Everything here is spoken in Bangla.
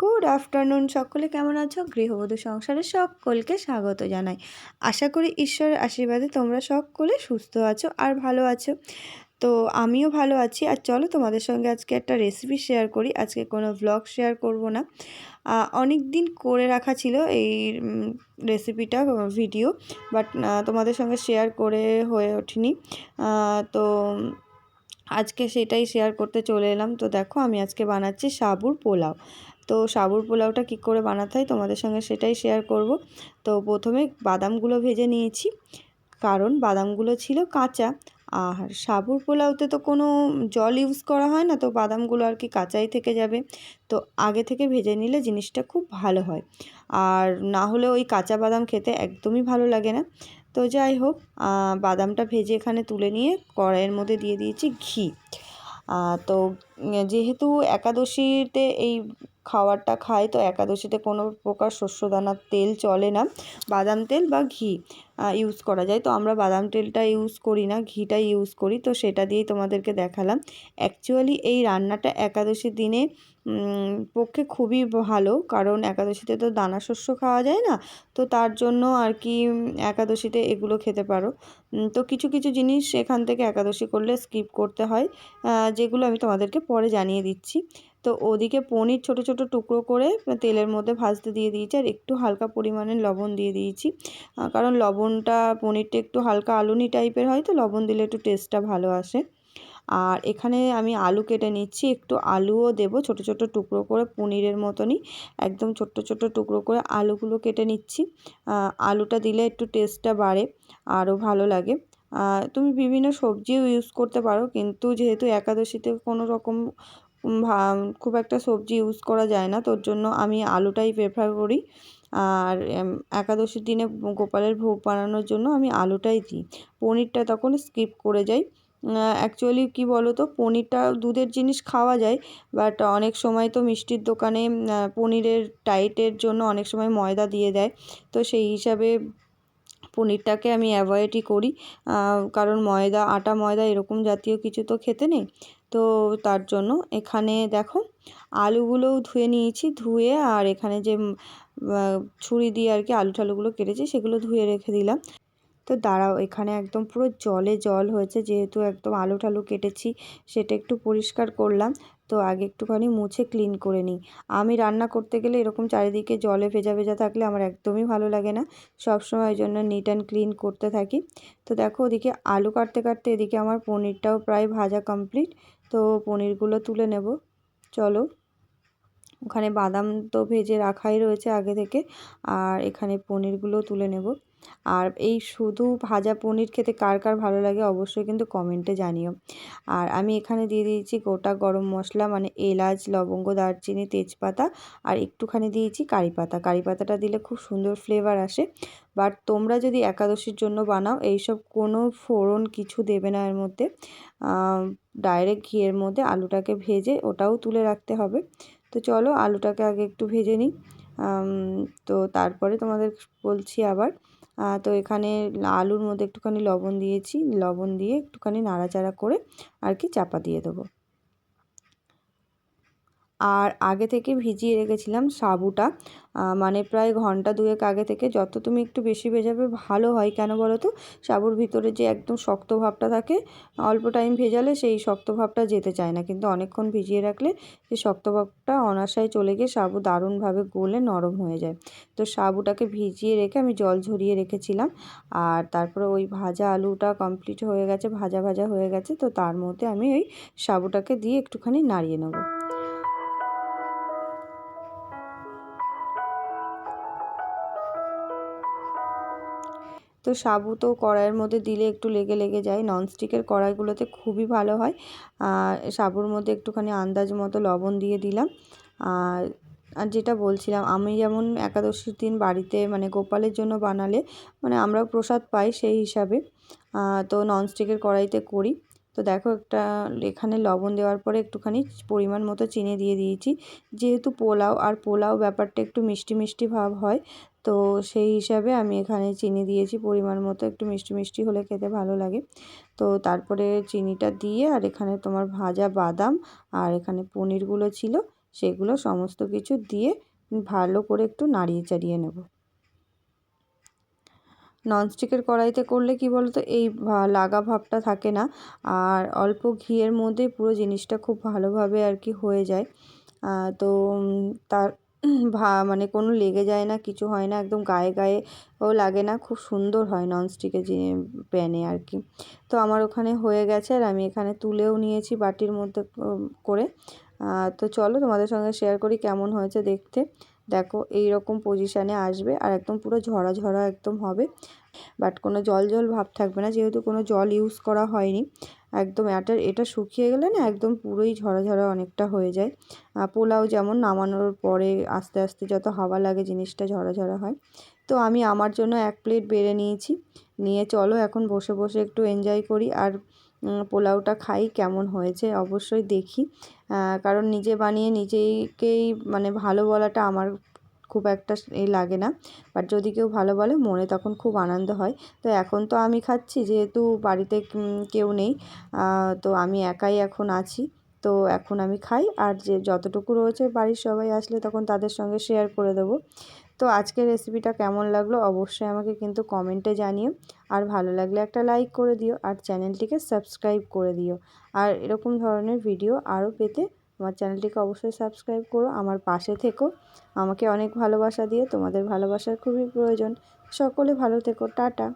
Good afternoon. সকলে কেমন আছো? গৃহবধূ সংসারে সকলকে স্বাগত জানাই। আশা করি ঈশ্বরের আশীর্বাদে তোমরা সকলে সুস্থ আছো আর ভালো আছো। তো আমিও ভালো আছি। আর চলো তোমাদের সঙ্গে আজকে একটা রেসিপি শেয়ার করি। আজকে কোনো ভ্লগ শেয়ার করব না। অনেক দিন করে রাখা ছিল এই রেসিপিটা ভিডিও বাট তোমাদের সঙ্গে শেয়ার করে হয়ে ওঠেনি। তো, আজকে সেটাই শেয়ার করতে চলে এলাম। তো দেখো আমি আজকে বানাচ্ছি সাবুর পোলাও। তো সাবুর পোলাওটা কী করে বানাতে হয় তোমাদের সঙ্গে সেটাই শেয়ার করব। তো প্রথমে বাদামগুলো ভেজে নিয়েছি, কারণ বাদামগুলো ছিল কাঁচা। আর সাবুর পোলাওতে তো কোনো জল ইউজ করা হয় না, তো বাদামগুলো আর কি কাঁচাই থেকে যাবে। তো আগে থেকে ভেজে নিলে জিনিসটা খুব ভালো হয়। আর না হলে ওই কাঁচা বাদাম খেতে একদমই ভালো লাগে না। তো যাই হোক বাদামটা ভেজে এখানে তুলে নিয়ে কড়াইয়ের মধ্যে দিয়ে দিয়েছি ঘি। তো যেহেতু একাদশীতে এই খাবারটা খায়। তো একাদশীতে কোনো প্রকার শস্যদানার তেল চলে না। বাদাম তেল বা ঘি ইউজ করা যায়। তো আমরা বাদাম তেলটা ইউজ করি না, ঘিটা ইউজ করি। তো সেটা দিয়েই তোমাদেরকে দেখালাম। অ্যাকচুয়ালি এই রান্নাটা একাদশীর দিনে পক্ষে খুবই ভালো। কারণ একাদশীতে তো দানা শস্য খাওয়া যায় না, তো তার জন্য আর কি একাদশীতে এগুলো খেতে পারো। তো কিছু কিছু জিনিস এখান থেকে একাদশী করলে স্কিপ করতে হয় যেগুলো আমি তোমাদেরকে পরে জানিয়ে দিচ্ছি। তো ওদিকে পনির ছোট ছোট টুকরো করে তেলের মধ্যে ভাজতে দিয়ে দিয়েছি, আর একটু হালকা পরিমাণে লবণ দিয়ে দিয়েছি। কারণ লবণটা, পনিরটা একটু হালকা আলুনি টাইপের হয়, তো লবণ দিলে একটু টেস্টটা ভালো আসে। আর এখানে আমি আলু কেটে নিচ্ছি। একটু আলুও দেব, ছোট ছোট টুকরো করে পনিরের মতনই। একদম ছোট্ট ছোট্ট টুকরো করে আলুগুলো কেটে নিচ্ছি। আলুটা দিলে একটু টেস্টটা বাড়ে, আরও ভালো লাগে। তুমি বিভিন্ন সবজিও ইউজ করতে পারো, কিন্তু যেহেতু একাদশীতে কোনো রকম খুব একটা সবজি ইউজ করা যায় না, তোর জন্য আমি আলুটাই প্রেফার করি। আর একাদশীর দিনে গোপালের ভোগ বানানোর জন্য আমি আলুটাই দিই। পনিরটা তখন স্কিপ করে যাই। অ্যাকচুয়ালি কি বলো তো পনিরটা দুধের জিনিস খাওয়া যায় বাট অনেক সময় তো মিষ্টির দোকানে পনিরের টাইটের জন্য অনেক সময় ময়দা দিয়ে দেয়। তো সেই হিসাবে পনিরটাকে আমি অ্যাভয়েডই করি। কারণ ময়দা, আটা ময়দা এরকম জাতীয় কিছু তো খেতে নেই। তো তার জন্য এখানে দেখো, আলুগুলোও ধুয়ে নিয়েছি, ধুয়ে আর এখানে যে ছুরি দিয়ে আর কি আলু ঠালুগুলো কেটেছি, সেগুলো ধুয়ে রেখে দিলাম। তো দাঁড়াও, এখানে একদম পুরো জলে জল হয়েছে, যেহেতু একদম আলু টালু কেটেছি, সেটা একটু পরিষ্কার করলাম। তো আগে একটুখানি মুছে ক্লিন করে নিই। আমি রান্না করতে গেলে এরকম চারিদিকে জলে ভেজা ভেজা থাকলে আমার একদমই ভালো লাগে না। সব সময় ওই জন্য নিট অ্যান্ড ক্লিন করতে থাকি। তো দেখো ওদিকে আলু কাটতে কাটতে এদিকে আমার পনিরটাও প্রায় ভাজা কমপ্লিট তো পনিরগুলো তুলে নেব। চলো। ওখানে বাদাম তো ভেজে রাখাই রয়েছে আগে থেকে। আর এখানে পনিরগুলো তুলে নেব। আর এই শুধু ভাজা পনির খেতে কার কার ভালো লাগে অবশ্যই কিন্তু কমেন্টে জানিও। আর আমি এখানে দিয়ে দিয়েছি গোটা গরম মশলা মানে এলাচ, লবঙ্গ, দারচিনি, তেজপাতা আর একটুখানি দিয়েছি কারি পাতা। কারি পাতাটা দিলে খুব সুন্দর ফ্লেভার আসে। বাট তোমরা যদি একাদশীর জন্য বানাও, এইসব কোনো ফোড়ন কিছু দেবে না এর মধ্যে। ডাইরেক্ট ঘিয়ের মধ্যে আলুটাকে ভেজে ওটাও তুলে রাখতে হবে। তো চলো আলুটাকে আগে একটু ভেজে নিই। তো তারপরে তোমাদের বলছি আবার। তো এখানে আলুর মধ্যে একটুখানি লবণ দিয়েছি। লবণ দিয়ে একটুখানি নাড়াচাড়া করে আর কি চাপা দিয়ে দেবো। আর আগে থেকে ভিজিয়ে রেখেছিলাম সাবুটা। মানে প্রায় ঘণ্টা দুয়েক আগে থেকে যত তুমি একটু বেশি ভেজাবে ভালো হয়। কেন বলো তো? সাবুর ভিতরে যে একদম শক্ত ভাবটা থাকে, অল্প টাইম ভেজালে সেই শক্ত ভাবটা যেতে চায় না। কিন্তু অনেকক্ষণ ভিজিয়ে রাখলে সেই শক্ত ভাবটা অনাশায় চলে গিয়ে সাবু দারুণভাবে গলে নরম হয়ে যায়। তো সাবুটাকে ভিজিয়ে রেখে আমি জল ঝরিয়ে রেখেছিলাম। আর তারপরে ওই ভাজা আলুটা কমপ্লিট হয়ে গেছে, ভাজা ভাজা হয়ে গেছে। তো তার মধ্যে আমি ওই সাবুটাকে দিয়ে একটুখানি নাড়িয়ে নেব। তো সাবু তো কড়াইয়ের মধ্যে দিলে একটু লেগে লেগে যায়। ননস্টিকের কড়াইগুলোতে খুবই ভালো হয়। সাবুর মধ্যে একটুখানি আন্দাজ মতো লবণ দিয়ে দিলাম। আর আর যেটা বলছিলাম, আমি যেমন একাদশীর দিন বাড়িতে মানে গোপালের জন্য বানালে মানে আমরাও প্রসাদ পাই সেই হিসাবে। তো ননস্টিকের কড়াইতে করি। তো দেখো একটা, এখানে লবণ দেওয়ার পরে একটুখানি পরিমাণ মতো চিনি দিয়ে দিয়েছি। যেহেতু পোলাও, আর পোলাও ব্যাপারটা একটু মিষ্টি মিষ্টি ভাব হয় তো সেই হিসাবে আমি এখানে চিনি দিয়েছি। পরিমাণ মতো একটু মিষ্টি মিষ্টি হলে খেতে ভালো লাগে। তো তারপরে চিনিটা দিয়ে আর এখানে তোমার ভাজা বাদাম আর এখানে পনিরগুলো ছিল, সেগুলো সমস্ত কিছু দিয়ে ভালো করে একটু নাড়িয়ে চাড়িয়ে নেব। ননস্টিকের কড়াইতে করলে কি বলতো, এই লাগা ভাবটা থাকে না। আর অল্প ঘিয়ের মধ্যে পুরো জিনিসটা খুব ভালোভাবে আর কি হয়ে যায়। তো তার ভা মানে কোনো লেগে যায় না, কিছু হয় না, একদম গায়ে গায়ে ও লাগে না, খুব সুন্দর হয় ননস্টিকের যে প্যানে আর কি। তো আমার ওখানে হয়ে গেছে আর আমি এখানে তুলেও নিয়েছি বাটির মধ্যে করে। তো চলো তোমাদের সঙ্গে শেয়ার করি কেমন হয়েছে দেখতে। দেখো এই রকম পজিশানে আসবে আর একদম পুরো ঝরা ঝরা একদম হবে। বাট কোনো জল জল ভাব থাকবে না, যেহেতু কোনো জল ইউজ করা হয়নি। একদম এটা এটা শুকিয়ে গেলে না একদম পুরোই ঝরা ঝরা অনেকটা হয়ে যায়। পোলাও যেমন নামানোর পরে আস্তে আস্তে যত হাওয়া লাগে জিনিসটা ঝরা ঝরা হয়। তো আমি আমার জন্য এক প্লেট বেড়ে নিয়েছি। নিয়ে চলো এখন বসে বসে একটু এনজয় করি আর পোলাওটা খাই কেমন হয়েছে অবশ্যই দেখি। কারণ নিজে বানিয়ে নিজেকেই মানে ভালো বলাটা আমার খুব একটা এ লাগে না। বাট যদি কেউ ভালো বলে, মনে তখন খুব আনন্দ হয়। তো এখন তো আমি খাচ্ছি, যেহেতু বাড়িতে কেউ নেই তো আমি একাই এখন আছি। তো এখন আমি খাই, আর যে যতটুকু রয়েছে বাড়ির সবাই আসলে তখন তাদের সঙ্গে শেয়ার করে দেবো। তো আজকের রেসিপিটা কেমন লাগল অবশ্যই আমাকে কিন্তু কমেন্টে জানিও। আর ভালো লাগলে একটা লাইক করে দিও, আর চ্যানেলটিকে সাবস্ক্রাইব করে দিও। আর এরকম ধরনের ভিডিও আরও পেতে আমার চ্যানেলটিকে অবশ্যই সাবস্ক্রাইব করো, আমার পাশে থেকো। আমাকে অনেক ভালোবাসা দিয়ে তোমাদের ভালোবাসার খুবই প্রয়োজন। সকলে ভালো থেকো, টাটা।